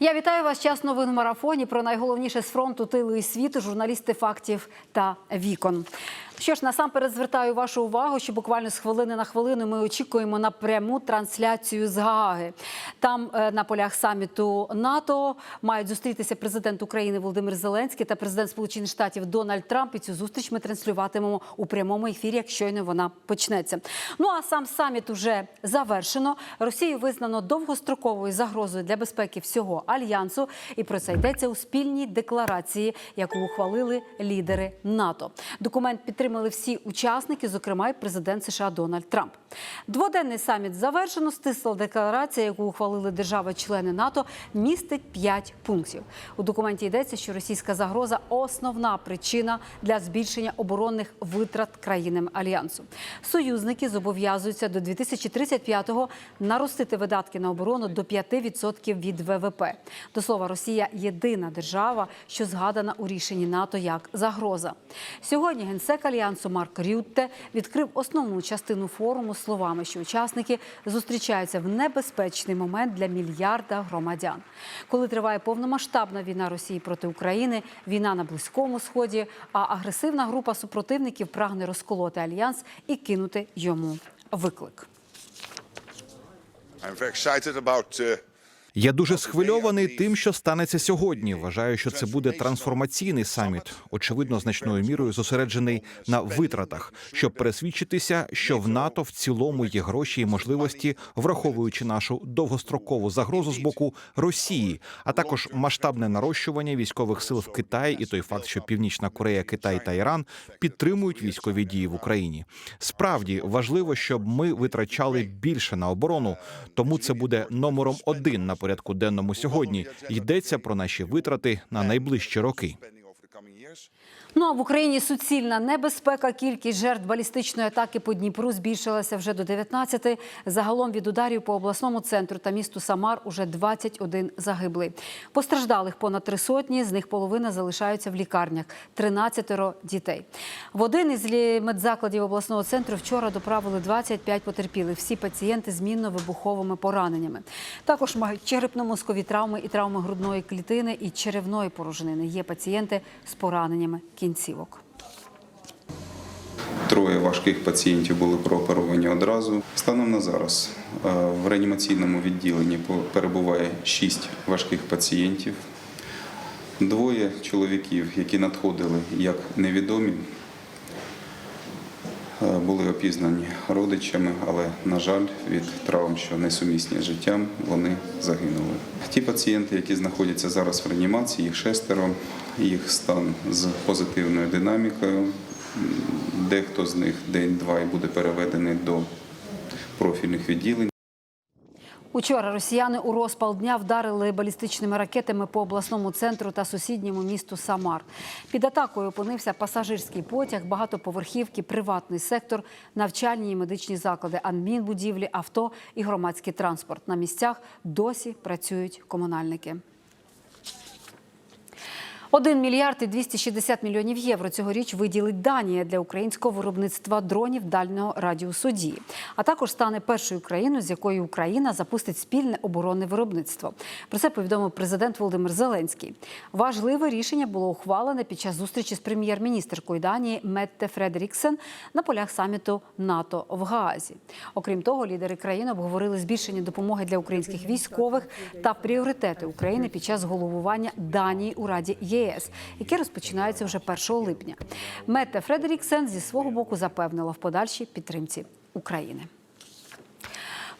Я вітаю вас. Час новин в марафоні про найголовніше з фронту тилу і світу, журналісти фактів та вікон. Що ж, насамперед звертаю вашу увагу, що буквально з хвилини на хвилину ми очікуємо на пряму трансляцію з Гааги. Там е, на полях саміту НАТО мають зустрітися президент України Володимир Зеленський та президент Сполучених Штатів Дональд Трамп. І цю зустріч ми транслюватимемо у прямому ефірі, як щойно вона почнеться. Ну а сам саміт уже завершено. Росію визнано довгостроковою загрозою для безпеки всього альянсу. І про це йдеться у спільній декларації, яку ухвалили лідери НАТО. Документ підтримали всі учасники, зокрема й президент США Дональд Трамп. Дводенний саміт завершено. Стисла декларація, яку ухвалили держави-члени НАТО, містить п'ять пунктів. У документі йдеться, що російська загроза основна причина для збільшення оборонних витрат країнам альянсу. Союзники зобов'язуються до 2035-го наростити видатки на оборону до 5% від ВВП. До слова, Росія єдина держава, що згадана у рішенні НАТО як загроза. Сьогодні генсек альянсу Марк Рютте відкрив основну частину форуму словами, що учасники зустрічаються в небезпечний момент для мільярда громадян. Коли триває повномасштабна війна Росії проти України, війна на близькому сході, а агресивна група супротивників прагне розколоти альянс і кинути йому виклик. I'm very excited about uh, Я дуже схвильований тим, що станеться сьогодні. Вважаю, що це буде трансформаційний саміт, очевидно, значною мірою зосереджений на витратах, щоб пересвідчитися, що в НАТО в цілому є гроші і можливості, враховуючи нашу довгострокову загрозу з боку Росії, а також масштабне нарощування військових сил в Китаї і той факт, що Північна Корея, Китай та Іран підтримують військові дії в Україні. Справді важливо, щоб ми витрачали більше на оборону, тому це буде номером один на порядку денному сьогодні. Йдеться про наші витрати на найближчі роки. Ну а в Україні суцільна небезпека. Кількість жертв балістичної атаки по Дніпру збільшилася вже до 19. Загалом від ударів по обласному центру та місту Самар уже 21 загиблий. Постраждалих понад три сотні, з них половина залишаються в лікарнях. 13 дітей. В один із медзакладів обласного центру вчора доправили 25 потерпілих. Всі пацієнти з мінно-вибуховими пораненнями. Також мають черепно-мозкові травми і травми грудної клітини і черевної порожнини. Є пацієнти з пораненнями кінцівок. Троє важких пацієнтів були прооперовані одразу. Станом на зараз е, в реанімаційному відділенні перебуває шість важких пацієнтів. Двоє чоловіків, які надходили як невідомі, були опізнані родичами, але, на жаль, від травм, що несумісні з життям, вони загинули. Ті пацієнти, які знаходяться зараз в реанімації, їх шестеро, їх стан з позитивною динамікою. Дехто з них день-два і буде переведений до профільних відділень. Учора росіяни у розпал дня вдарили балістичними ракетами по обласному центру та сусідньому місту Самар. Під атакою опинився пасажирський потяг, багатоповерхівки, приватний сектор, навчальні і медичні заклади, адмінбудівлі, авто і громадський транспорт. На місцях досі працюють комунальники. 1 мільярд і 260 мільйонів євро цьогоріч виділить Данія для українського виробництва дронів дальнього радіусу дії, а також стане першою країною, з якою Україна запустить спільне оборонне виробництво. Про це повідомив президент Володимир Зеленський. Важливе рішення було ухвалене під час зустрічі з прем'єр-міністркою Данії Метте Фредеріксен на полях саміту НАТО в Гаазі. Окрім того, лідери країн обговорили збільшення допомоги для українських військових та пріоритети України під час головування Данії у Раді ЄС, яке розпочинається вже 1 липня. Метте Фредеріксен зі свого боку запевнила в подальшій підтримці України.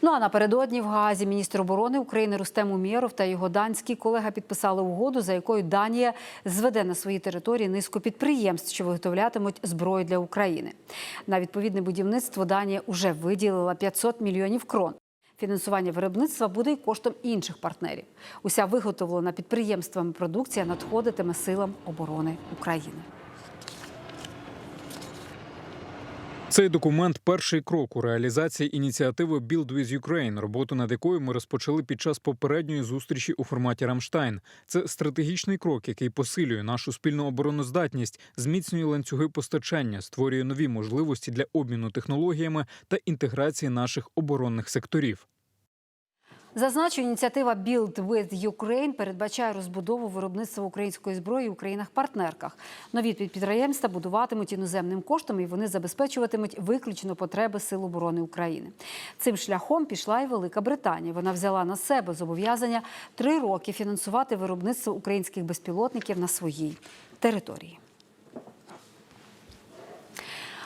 Ну а напередодні в Гаазі міністр оборони України Рустем Умєров та його данський колега підписали угоду, за якою Данія зведе на своїй території низку підприємств, що виготовлятимуть зброю для України. На відповідне будівництво Данія уже виділила 500 мільйонів крон. Фінансування виробництва буде й коштом інших партнерів. Уся виготовлена підприємствами продукція надходитиме силам оборони України. Цей документ перший крок у реалізації ініціативи Build with Ukraine, роботу над якою ми розпочали під час попередньої зустрічі у форматі Рамштайн. Це стратегічний крок, який посилює нашу спільну обороноздатність, зміцнює ланцюги постачання, створює нові можливості для обміну технологіями та інтеграції наших оборонних секторів. Зазначу, ініціатива Build with Ukraine передбачає розбудову виробництва української зброї у країнах-партнерках. Нові підприємства будуватимуть іноземним коштом і вони забезпечуватимуть виключно потреби Сил оборони України. Цим шляхом пішла і Велика Британія. Вона взяла на себе зобов'язання три роки фінансувати виробництво українських безпілотників на своїй території.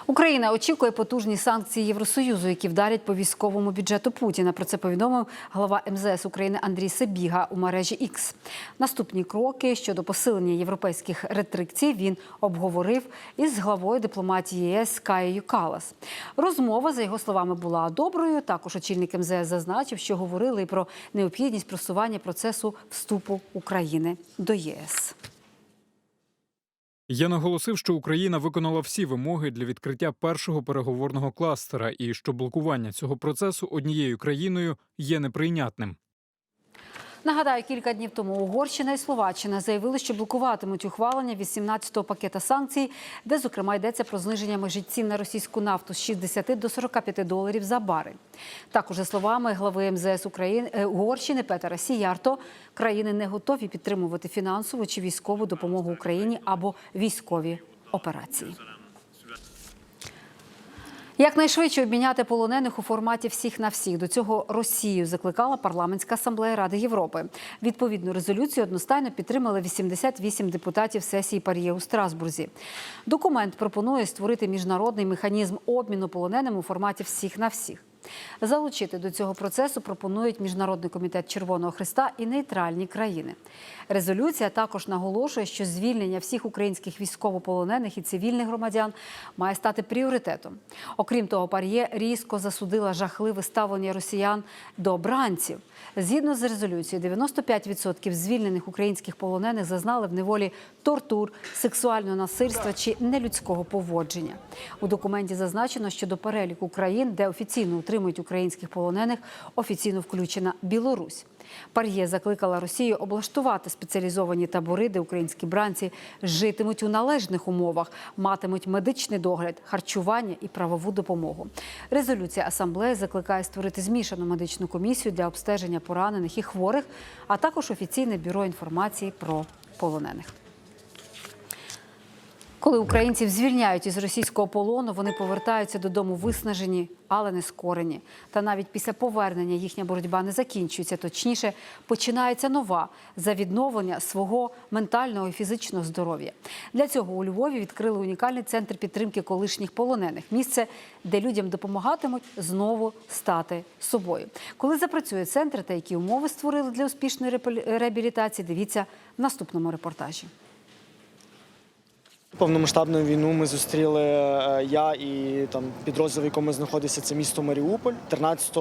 Україна очікує потужні санкції Євросоюзу, які вдарять по військовому бюджету Путіна. Про це повідомив глава МЗС України Андрій Себіга у мережі X. Наступні кроки щодо посилення європейських ретрикцій він обговорив із главою дипломатії ЄС Каєю Калас. Розмова, за його словами, була доброю. Також очільник МЗС зазначив, що говорили про необхідність просування процесу вступу України до ЄС. Я наголосив, що Україна виконала всі вимоги для відкриття першого переговорного кластера, і що блокування цього процесу однією країною є неприйнятним. Нагадаю, кілька днів тому Угорщина і Словаччина заявили, що блокуватимуть ухвалення 18-го пакета санкцій, де зокрема йдеться про зниження межі цін на російську нафту з 60 до 45 доларів за барель. Також за словами глави МЗС України е, Угорщини Петера Сіярто, країни не готові підтримувати фінансову чи військову допомогу Україні або військові операції. Якнайшвидше обміняти полонених у форматі всіх на всіх. До цього Росію закликала парламентська асамблея Ради Європи. Відповідну резолюцію одностайно підтримали 88 депутатів сесії Пар'є у Страсбурзі. Документ пропонує створити міжнародний механізм обміну полоненим у форматі всіх на всіх. Залучити до цього процесу пропонують Міжнародний комітет Червоного Христа і нейтральні країни. Резолюція також наголошує, що звільнення всіх українських військовополонених і цивільних громадян має стати пріоритетом. Окрім того, Пар'є різко засудила жахливе ставлення росіян до обранців. Згідно з резолюцією, 95% звільнених українських полонених зазнали в неволі тортур, сексуального насильства чи нелюдського поводження. У документі зазначено, що до переліку країн, де офіційно утримують українських полонених, офіційно включена Білорусь. Пар'є закликала Росію облаштувати спеціалізовані табори, де українські бранці житимуть у належних умовах, матимуть медичний догляд, харчування і правову допомогу. Резолюція асамблеї закликає створити змішану медичну комісію для обстеження поранених і хворих, а також офіційне бюро інформації про полонених. Коли українців звільняють із російського полону, вони повертаються додому виснажені, але не скорені. Та навіть після повернення їхня боротьба не закінчується. Точніше, починається нова за відновлення свого ментального і фізичного здоров'я. Для цього у Львові відкрили унікальний центр підтримки колишніх полонених. Місце, де людям допомагатимуть знову стати собою. Коли запрацює центр та які умови створили для успішної реабілітації, дивіться в наступному репортажі. Повномасштабну війну ми зустріли е, я і там підрозділ, в якому знаходиться це місто Маріуполь. 13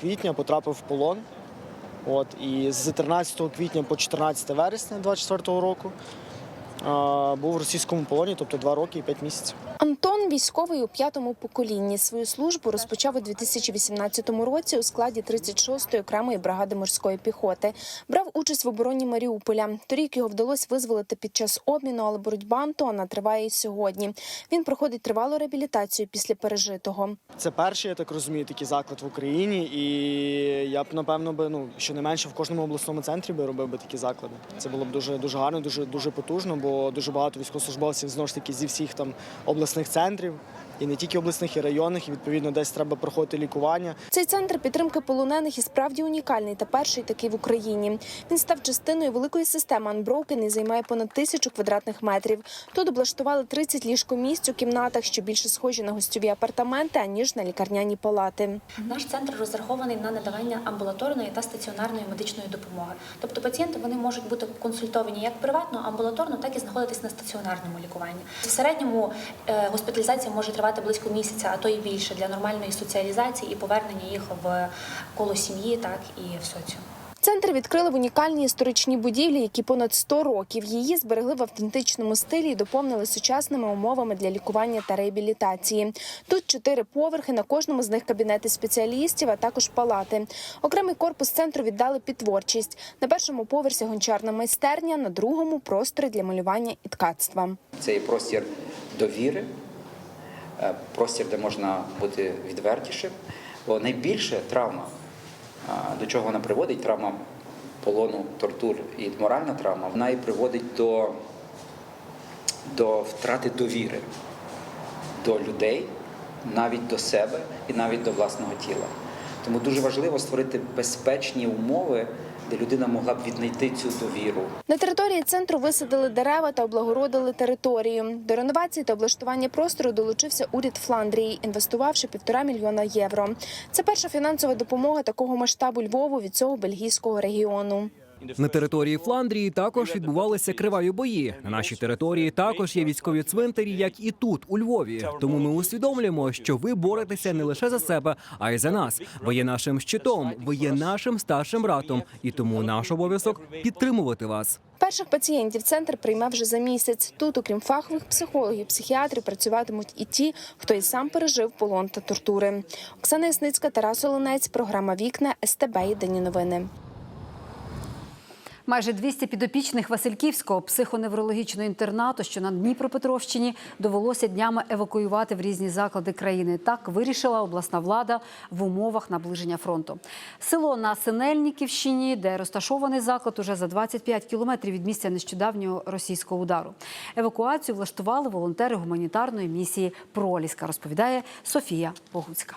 квітня потрапив в полон. От і з 13 квітня по 14 вересня 24-го року е, був в російському полоні, тобто 2 роки і 5 місяців. Антон військовий у п'ятому поколінні. Свою службу розпочав у 2018 році у складі 36-ї окремої бригади морської піхоти. Брав участь в обороні Маріуполя. Торік його вдалося визволити під час обміну, але боротьба Антона триває і сьогодні. Він проходить тривалу реабілітацію після пережитого. Це перший, я так розумію, такий заклад в Україні, і я б напевно би ну щонайменше в кожному обласному центрі би робив би такі заклади. Це було б дуже дуже гарно, дуже дуже потужно, бо дуже багато військовослужбовців знову ж таки зі всіх там обласних центрів. І не тільки обласних, і районних, і відповідно десь треба проходити лікування. Цей центр підтримки полонених і справді унікальний та перший такий в Україні. Він став частиною великої системи Unbroken і займає понад тисячу квадратних метрів. Тут облаштували 30 ліжкомісць у кімнатах, що більше схожі на гостьові апартаменти, аніж на лікарняні палати. Наш центр розрахований на надавання амбулаторної та стаціонарної медичної допомоги. Тобто пацієнти вони можуть бути консультовані як приватно, амбулаторно, так і знаходитись на стаціонарному лікуванні. В середньому е, госпіталізація може тривати близько місяця, а то і більше для нормальної соціалізації і повернення їх в коло сім'ї, так і в соціум. Центр відкрили в унікальній історичній будівлі, які понад 100 років її зберегли в автентичному стилі і доповнили сучасними умовами для лікування та реабілітації. Тут чотири поверхи, на кожному з них кабінети спеціалістів, а також палати. Окремий корпус центру віддали під творчість. На першому поверсі гончарна майстерня, на другому простори для малювання і ткацтва. Це є простір довіри, простір, де можна бути відвертішим. Бо найбільше травма До чого вона приводить? Травма полону, тортур і моральна травма, вона і приводить до, до втрати довіри до людей, навіть до себе і навіть до власного тіла. Тому дуже важливо створити безпечні умови, де людина могла б віднайти цю довіру. На території центру висадили дерева та облагородили територію. До реновації та облаштування простору долучився уряд Фландрії, інвестувавши півтора мільйона євро. Це перша фінансова допомога такого масштабу Львову від цього бельгійського регіону. На території Фландрії також відбувалися криваві бої. На нашій території також є військові цвинтарі, як і тут, у Львові. Тому ми усвідомлюємо, що ви боретеся не лише за себе, а й за нас. Ви є нашим щитом, ви є нашим старшим братом, і тому наш обов'язок підтримувати вас. Перших пацієнтів центр прийме вже за місяць. Тут, окрім фахових психологів, психіатрів, працюватимуть і ті, хто і сам пережив полон та тортури. Оксана Ясницька, Тарас Оленець, програма Вікна СТБ Єдині новини. Майже 200 підопічних Васильківського психоневрологічного інтернату, що на Дніпропетровщині, довелося днями евакуювати в різні заклади країни. Так вирішила обласна влада в умовах наближення фронту. Село на Синельниківщині, де розташований заклад, уже за 25 кілометрів від місця нещодавнього російського удару. Евакуацію влаштували волонтери гуманітарної місії Проліска, розповідає Софія Богуцька.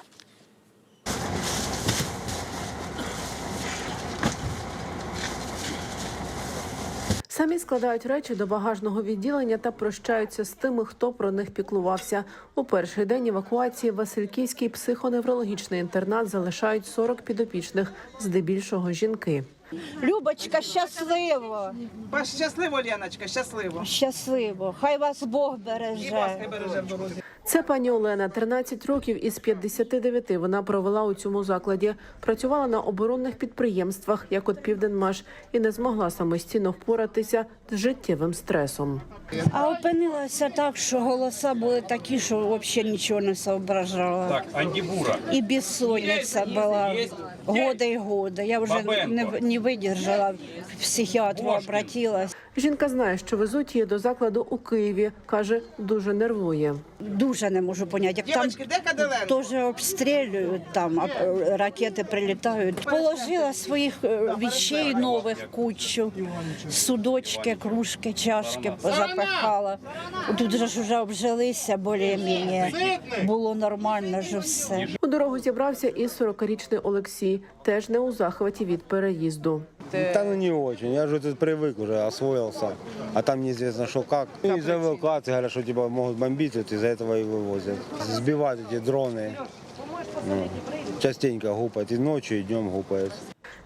Самі складають речі до багажного відділення та прощаються з тими, хто про них піклувався. У перший день евакуації Васильківський психоневрологічний інтернат залишають 40 підопічних, здебільшого жінки. Любочка, щасливо, Щасливо, Леночка, щасливо. щасливо. Хай вас Бог береже. береже в дорозі. Це пані Олена, 13 років із 59 вона провела у цьому закладі. Працювала на оборонних підприємствах, як от Південмаш, і не змогла самостійно впоратися з життєвим стресом. А опинилася так, що голоса були такі, що взагалі нічого не соображала. Так, андібура. І безсонниця була года й года. Я вже не, не видержала, к психіатру обратилась. Жінка знає, що везуть її до закладу у Києві. каже, дуже нервує. Дуже не можу поняти, як там теж обстрілюють, там е, ракети прилітають. Положила своїх е, вещей нових кучу, судочки, кружки, чашки запихала. Тут же ж вже обжилися більш-менш. Було нормально вже все. У дорогу зібрався і 40-річний Олексій, теж не у захваті від переїзду. Да ну не очень, я же тут привык уже, освоился. А там неизвестно что как. Ну, Из-за эвакуации говорят, что тебя могут бомбить, вот из-за этого и вывозят. Сбивают эти дроны. Ну, частенько гупают, и ночью, и днем гупают.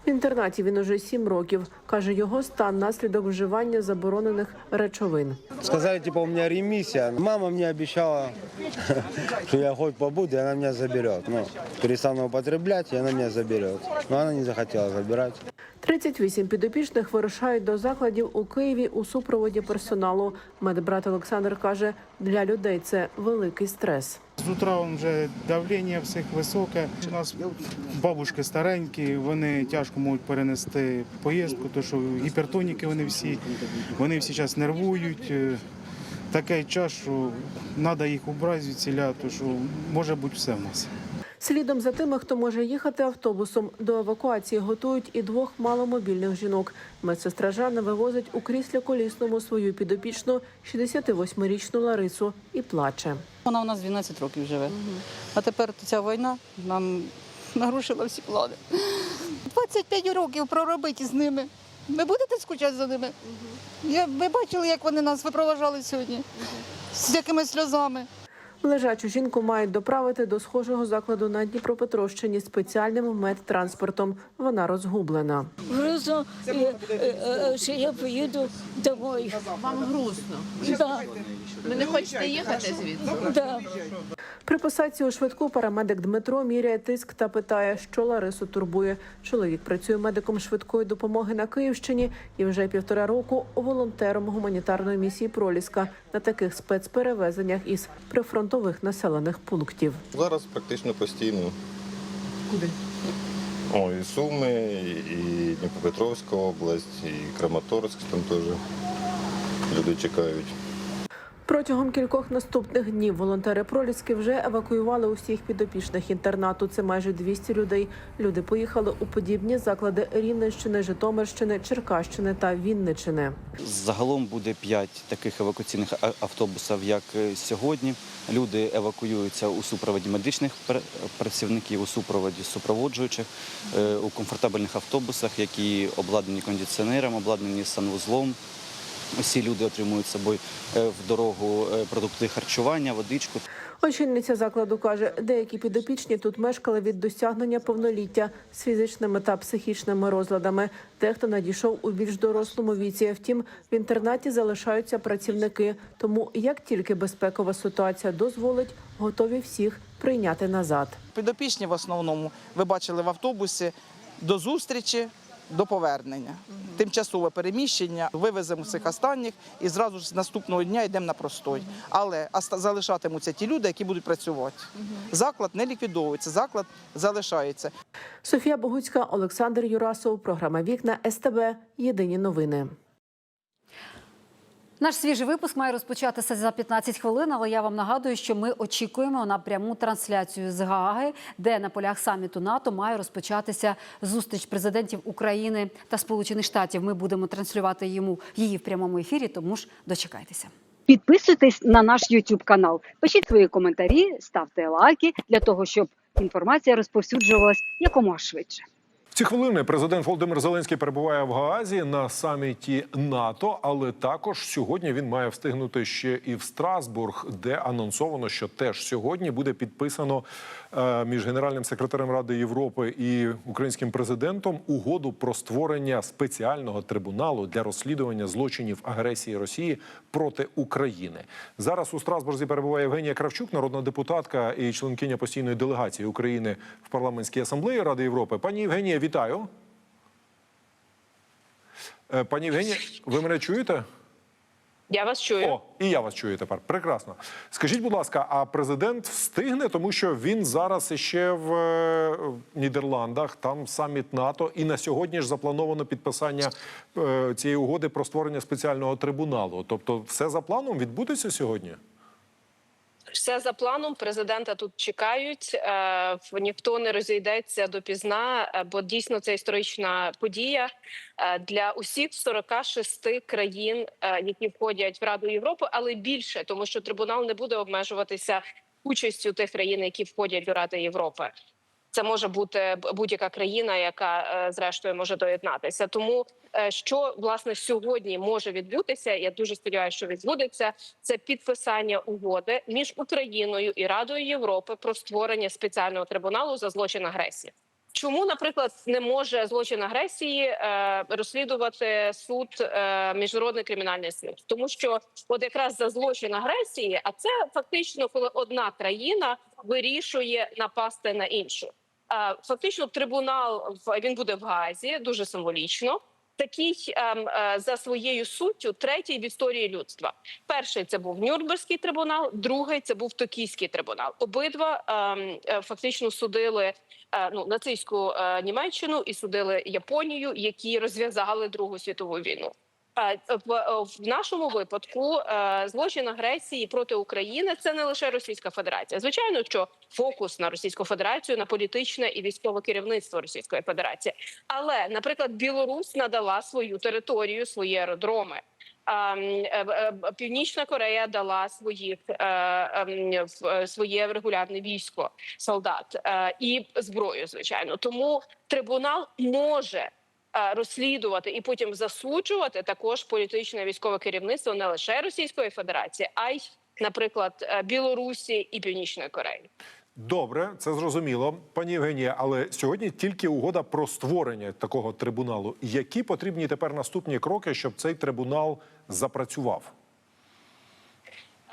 В інтернаті він уже сім років. Каже, його стан наслідок вживання заборонених речовин. Сказали, типа, у меня ремиссия. Мама мне обещала, что я год побуду, и она меня заберет. Ну, перестану употреблять, и она меня заберет. Но она не захотела забирать. 38 підопічних вирушають до закладів у Києві у супроводі персоналу. Медбрат Олександр каже, для людей це великий стрес. З утра вже давлення всіх високе. У нас бабушки старенькі, вони тяжко можуть перенести поїздку, тому що гіпертоніки вони всі, вони всі зараз нервують. Е, Такий час, що треба їх убрати тому що може бути все в нас. Слідом за тими, хто може їхати автобусом, до евакуації готують і двох маломобільних жінок. Медсестра Жанна вивозить у кріслі колісному свою підопічну 68-річну Ларису і плаче. Вона у нас 12 років живе. А тепер ця війна нам нарушила всі плани. 25 років проробити з ними. Ви будете скучати за ними? Я, ви бачили, як вони нас випроважали сьогодні? З якими сльозами. Лежачу жінку мають доправити до схожого закладу на Дніпропетровщині спеціальним медтранспортом. Вона розгублена. Грустно, що я поїду домой. Вам грустно. Да, Ви не хочете їхати звідси? да. При посадці у швидку парамедик Дмитро міряє тиск та питає, що Ларису турбує. Чоловік працює медиком швидкої допомоги на Київщині і вже півтора року волонтером гуманітарної місії Проліска на таких спецперевезеннях із прифронтових населених пунктів. Зараз практично постійно. Куди? О, і Суми, і Дніпропетровська область, і Краматорськ там теж люди чекають. Протягом кількох наступних днів волонтери Проліски вже евакуювали усіх підопічних інтернату. Це майже 200 людей. Люди поїхали у подібні заклади Рівненщини, Житомирщини, Черкащини та Вінничини. Загалом буде 5 таких евакуаційних автобусів, як е, сьогодні. Люди евакуюються у супроводі медичних працівників, у супроводі супроводжуючих, е, у комфортабельних автобусах, які обладнані кондиціонером, обладнані санвузлом. Усі люди отримують з собою е, в дорогу е, продукти харчування, водичку. Очільниця закладу каже, деякі підопічні тут мешкали від досягнення повноліття з фізичними та психічними розладами. Дехто надійшов у більш дорослому віці. Втім, в інтернаті залишаються працівники. Тому як тільки безпекова ситуація дозволить, готові всіх прийняти назад. Підопічні в основному ви бачили в автобусі до зустрічі. До повернення, тимчасове переміщення, вивеземо цих останніх і зразу ж з наступного дня йдемо на простой. Але аста залишатимуться ті люди, які будуть працювати. Заклад не ліквідовується, заклад залишається. Софія Богуцька, Олександр Юрасов. Програма Вікна СТБ. Єдині новини. Наш свіжий випуск має розпочатися за 15 хвилин, але я вам нагадую, що ми очікуємо на пряму трансляцію з Гааги, де на полях саміту НАТО має розпочатися зустріч президентів України та Сполучених Штатів. Ми будемо транслювати йому її в прямому ефірі, тому ж дочекайтеся. Підписуйтесь на наш YouTube канал, пишіть свої коментарі, ставте лайки для того, щоб інформація розповсюджувалась якомога швидше. Ці хвилини президент Володимир Зеленський перебуває в Гаазі на саміті НАТО, але також сьогодні він має встигнути ще і в Страсбург, де анонсовано, що теж сьогодні буде підписано між генеральним секретарем Ради Європи і українським президентом угоду про створення спеціального трибуналу для розслідування злочинів агресії Росії проти України. Зараз у Страсбурзі перебуває Євгенія Кравчук, народна депутатка і членкиня постійної делегації України в парламентській асамблеї Ради Європи. Пані Євгенія, вітаю. Е, Пані Євгенія, ви мене чуєте? Я вас чую. О, і я вас чую тепер. Прекрасно. Скажіть, будь ласка, а президент встигне, тому що він зараз ще в е, Нідерландах, там саміт НАТО, і на сьогодні ж заплановано підписання е, цієї угоди про створення спеціального трибуналу. Тобто, все за планом відбудеться сьогодні? Все за планом. Президента тут чекають. Е, ніхто не розійдеться допізна, е, бо дійсно це історична подія е, для усіх 46 країн, які входять в Раду Європи, але більше, тому що трибунал не буде обмежуватися участю тих країн, які входять до Ради Європи. Це може бути будь-яка країна, яка е, зрештою може доєднатися. Тому е, що власне сьогодні може відбутися, я дуже сподіваюся, що відбудеться. Це підписання угоди між Україною і Радою Європи про створення спеціального трибуналу за злочин агресії. Чому, наприклад, не може злочин агресії е, розслідувати суд е, міжнародний кримінальний суд? Тому що от якраз за злочин агресії, а це фактично, коли одна країна вирішує напасти на іншу. Е, фактично, трибунал він буде в Газі, дуже символічно. Такий ем, е, за своєю суттю третій в історії людства. Перший це був Нюрнберзький трибунал, другий це був Токійський трибунал. Обидва ем, е, фактично судили ну нацистську Німеччину і судили Японію, які розв'язали Другу світову війну. Е, В, е, в нашому випадку е, злочин агресії проти України це не лише Російська Федерація. Звичайно, що фокус на Російську Федерацію, на політичне і військове керівництво Російської Федерації. Але, наприклад, Білорусь надала свою територію, свої аеродроми. Північна Корея дала своїх ем, своє регулярне військо солдат і зброю, звичайно. Тому трибунал може розслідувати і потім засуджувати також політичне військове керівництво не лише Російської Федерації, а й, наприклад, е, Білорусі і Північної Кореї. Добре, це зрозуміло, пані Євгенія. Але сьогодні тільки угода про створення такого трибуналу. Які потрібні тепер наступні кроки, щоб цей трибунал запрацював?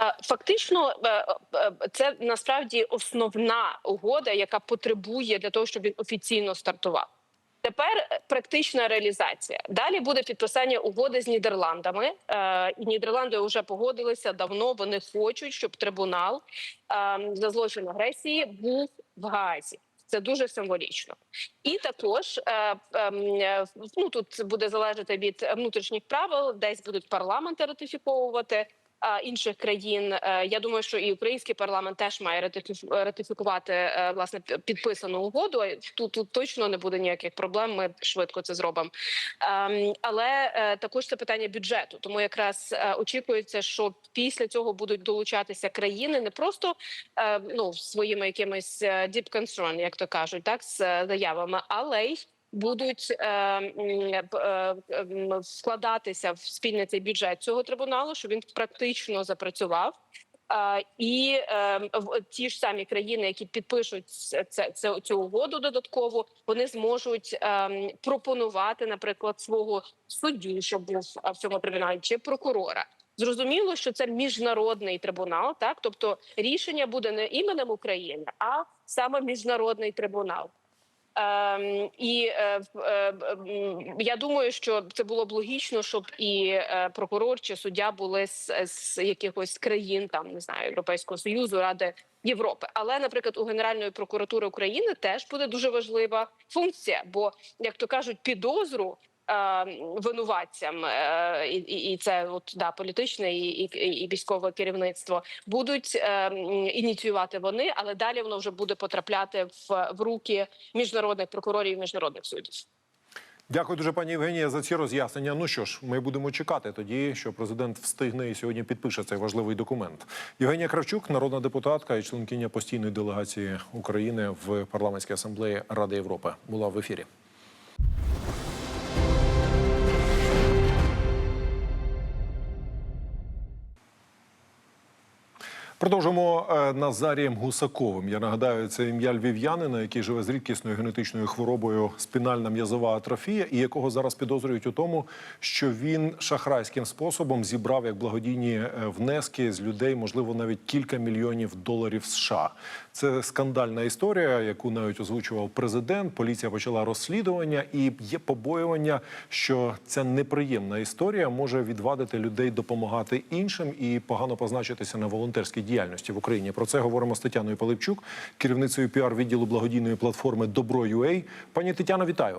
Е, Фактично, е, е, це насправді основна угода, яка потребує для того, щоб він офіційно стартував. Тепер е, практична реалізація. Далі буде підписання угоди з Нідерландами. Е, І Нідерланди вже погодилися давно. Вони хочуть, щоб трибунал е, за злочин агресії був в Гаазі. Це дуже символічно, і також е, ем, ну тут буде залежати від внутрішніх правил, десь будуть парламенти ратифіковувати інших країн. Е, Я думаю, що і український парламент теж має ратифі- ратифікувати е, власне підписану угоду. Тут, тут точно не буде ніяких проблем. Ми швидко це зробимо. Ем, Але е, також це питання бюджету. Тому якраз е, очікується, що після цього будуть долучатися країни не просто е, ну своїми якимись е, deep concern, як то кажуть, так з е, заявами, але й будуть е, е, м, в спільний цей бюджет цього трибуналу, щоб він практично запрацював. Е, і е, ті ж самі країни, які підпишуть це, це, цю угоду додатково, вони зможуть е, пропонувати, наприклад, свого суддю, щоб був е, в цьому трибуналі, чи прокурора. Зрозуміло, що це міжнародний трибунал, так тобто рішення буде не іменем України, а саме міжнародний трибунал. Ем, і е, е, я думаю, що це було б логічно, щоб і е, прокурор чи суддя були з, з якихось країн, там не знаю, Європейського союзу, Ради Європи. Але, наприклад, у Генеральної прокуратури України теж буде дуже важлива функція, бо як то кажуть, підозру. Е, Винуватцям е, і, і, це от да політичне і, і, і військове керівництво будуть е, ініціювати вони, але далі воно вже буде потрапляти в, в руки міжнародних прокурорів і міжнародних суддів. Дякую дуже, пані Євгенія, за ці роз'яснення. Ну що ж, ми будемо чекати тоді, що президент встигне і сьогодні підпише цей важливий документ. Євгенія Кравчук, народна депутатка і членкиня постійної делегації України в парламентській асамблеї Ради Європи, була в ефірі. Продовжимо е, Назарієм Гусаковим. Я нагадаю, це ім'я львів'янина, який живе з рідкісною генетичною хворобою спінальна м'язова атрофія, і якого зараз підозрюють у тому, що він шахрайським способом зібрав як благодійні е, внески з людей, можливо, навіть кілька мільйонів доларів США. Це скандальна історія, яку навіть озвучував президент. Поліція почала розслідування, і є побоювання, що ця неприємна історія може відвадити людей допомагати іншим і погано позначитися на волонтерській діяльності в Україні. Про це говоримо з Тетяною Пилипчук, керівницею піар відділу благодійної платформи Добро.UA. Пані Тетяно, вітаю.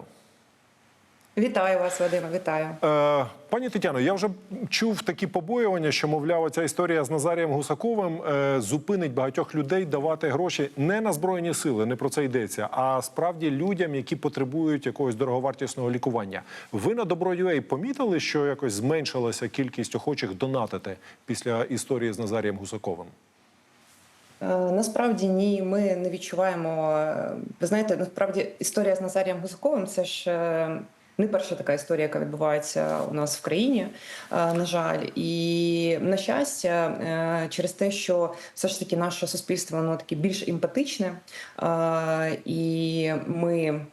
Вітаю вас, Вадиме, вітаю. Е, пані Тетяно, я вже чув такі побоювання, що мовляв, ця історія з Назарієм Гусаковим е, зупинить багатьох людей давати гроші не на збройні сили, не про це йдеться, а справді людям, які потребують якогось дороговартісного лікування. Ви на Добро.UA помітили, що якось зменшилася кількість охочих донатити після історії з Назарієм Гусаковим? Е, Насправді ні, ми не відчуваємо. е, Ви знаєте, насправді історія з Назарієм Гусаковим це ж е, не перша така історія, яка відбувається у нас в країні, е, на жаль. І на щастя, е, через те, що все ж таки наше суспільство воно таке більш емпатичне, е, і ми.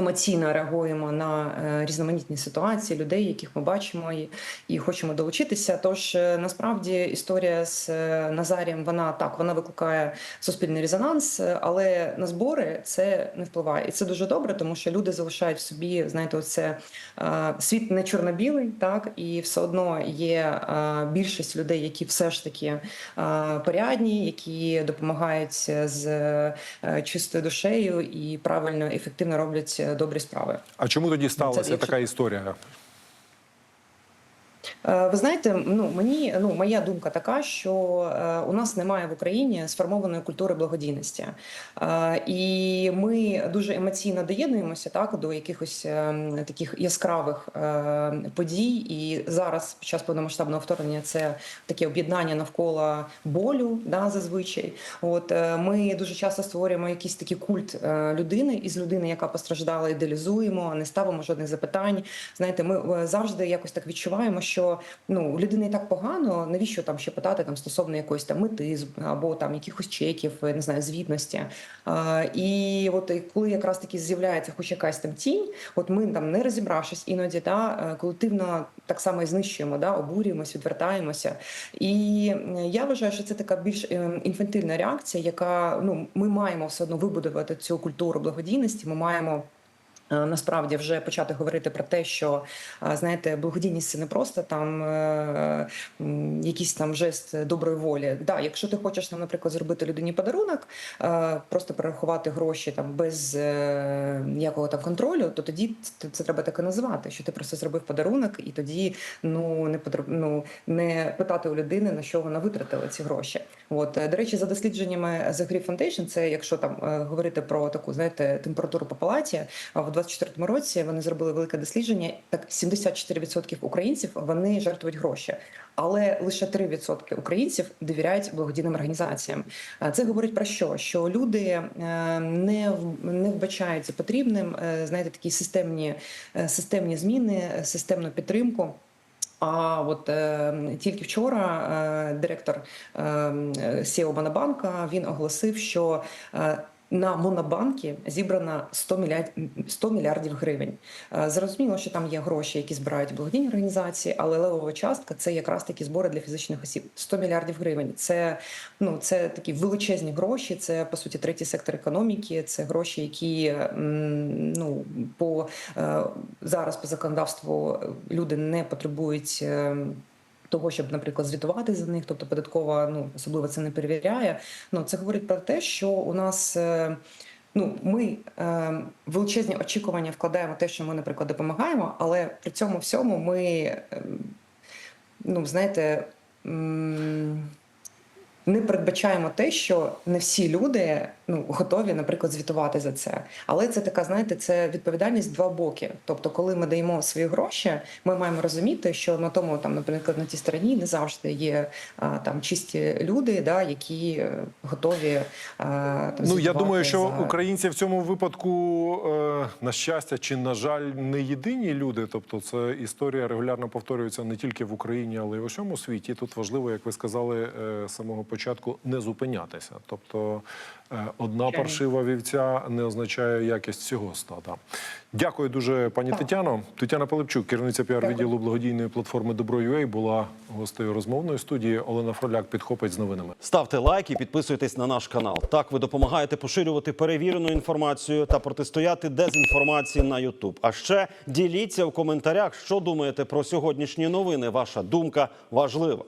Емоційно реагуємо на е, різноманітні ситуації людей, яких ми бачимо, і, і хочемо долучитися. Тож е, насправді історія з е, Назарієм вона так вона викликає суспільний резонанс, але на збори це не впливає. І це дуже добре, тому що люди залишають в собі, знаєте, оце світ не чорно-білий, так і все одно є більшість людей, які все ж таки порядні, які допомагають з чистою душею і правильно ефективно роблять добрі справи. А чому тоді сталася якщо- така історія? Е, Ви знаєте, ну мені ну моя думка така, що е, у нас немає в Україні сформованої культури благодійності, Е, і ми дуже емоційно доєднуємося так до якихось таких яскравих подій. І зараз, під час повномасштабного вторгнення, це таке об'єднання навколо болю, да, зазвичай. От ми дуже часто створюємо якийсь такий культ людини із людини, яка постраждала, ідеалізуємо, не ставимо жодних запитань. Знаєте, ми завжди якось так відчуваємо, що ну людини і так погано, навіщо там ще питати там стосовно якоїсь там мети або там якихось чеків, не знаю, звітності. А, і от коли якраз таки з'являється хоч якась там тінь, от ми там не розібравшись іноді, да, е, колективно так само і знищуємо, да, обурюємось, відвертаємося. І е, я вважаю, що це така більш е, інфантильна реакція, яка ну ми маємо все одно вибудувати цю культуру благодійності. Ми маємо Насправді вже почати говорити про те, що е, знаєте, благодійність це не просто там е, якийсь там жест доброї волі. Да, якщо ти хочеш там, наприклад, зробити людині подарунок, е, просто перерахувати гроші там без е, ніякого там контролю, то тоді це, треба так і називати, що ти просто зробив подарунок, і тоді ну не потріб, ну, не питати у людини на що вона витратила ці гроші. От е, до речі, за дослідженнями The Grief Foundation, це якщо там е, говорити про таку знаєте температуру по палаті, в 24-му році вони зробили велике дослідження. Так 74% українців вони жертвують гроші, але лише 3% українців довіряють благодійним організаціям. Це говорить про що? Що люди е, не не вбачають за потрібним, е, знаєте, такі системні, е, системні зміни, системну підтримку. А от е, тільки вчора е, директор е, СІО Монобанка він оголосив, що е, на Монобанки зібрано 100 мільярдів, 100 мільярдів гривень. Е, Зрозуміло, що там є гроші, які збирають благодійні організації, але левова частка це якраз такі збори для фізичних осіб. 100 мільярдів гривень. Це ну це такі величезні гроші. Це по суті третій сектор економіки. Це гроші, які ну по е, зараз по законодавству люди не потребують. Того, щоб, наприклад, звітувати за них, тобто податкова ну особливо це не перевіряє. Ну це говорить про те, що у нас. е, Ну, ми е, величезні очікування вкладаємо те, що ми, наприклад, допомагаємо, але при цьому всьому ми, е, ну знаєте, м, не передбачаємо те, що не всі люди ну готові, наприклад, звітувати за це. Але це така, знаєте, це відповідальність два боки. Тобто, коли ми даємо свої гроші, ми маємо розуміти, що на тому, там, наприклад, на тій стороні не завжди є а, там чисті люди, да, які е, готові а, там, Ну я думаю, що за... українці в цьому випадку, е, на щастя чи на жаль, не єдині люди. Тобто, це історія регулярно повторюється не тільки в Україні, але й в усьому світі. Тут важливо, як ви сказали е, самого початку, не зупинятися. Тобто, е, одна паршива вівця не означає якість цього стада. Дякую дуже, пані Тетяно. Тетяна Пилипчук, керівниця піар відділу благодійної платформи Добро.ua, була гостею розмовної студії. Олена Фроляк підхопить з новинами. Ставте лайк і підписуйтесь на наш канал. Так ви допомагаєте поширювати перевірену інформацію та протистояти дезінформації на YouTube. А ще діліться у коментарях, що думаєте про сьогоднішні новини. Ваша думка важлива.